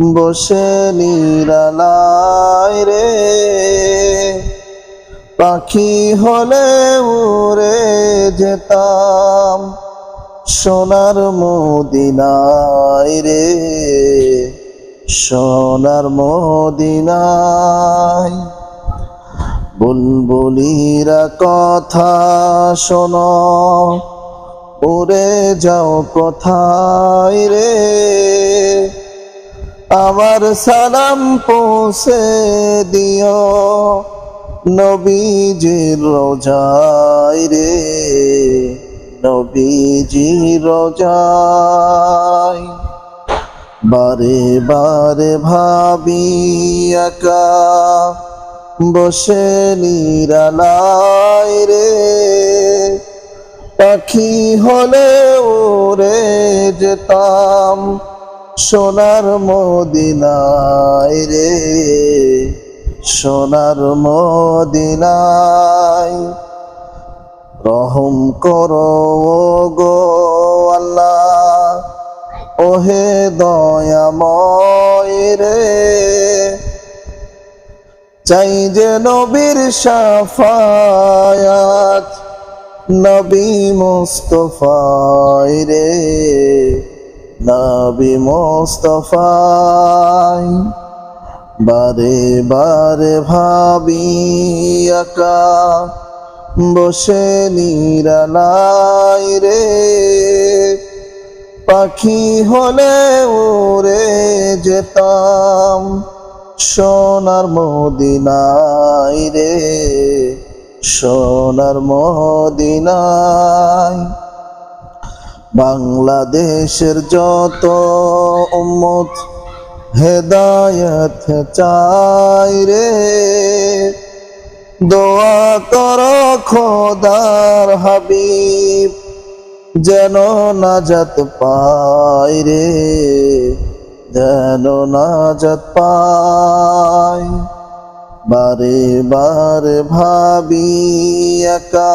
বসে নিরালায় রে। পাখি হলে উড়ে যেতাম সোনার মদিনায় রে। সোনার মদিনায় বুলবুলিরা কথা শোনো, উড়ে যাও কোথায় রে? আমার সালাম পৌঁছে দিও নবীজির রোজায় রে, নবীজির রোজায়। বারে বারে ভাবি একা, বসে নিরালায় রে। পাখি হলে উড়ে যেতাম সোনার মদিনায় রে, সোনার মদিনায়। রহম করো গো আল্লাহ, ওহে দয়াময় রে। চাই যে নবীর সাফায়াত, নবী মুস্তফায় রে। নবী মুস্তফায় বারে বারে ভাবি একা, বসে নিরালাই রে। পাখি হলে উড়ে যেতাম সোনার মদিনায় রে, সোনার মদিনায়। বাংলাদেশের যত উম্মত হেদায়ত চাই রে, দোয়া কর খোদার হাবিব যেন নাজাত পাই রে, যেন নাজাত পাই বারে বারে ভাবি একা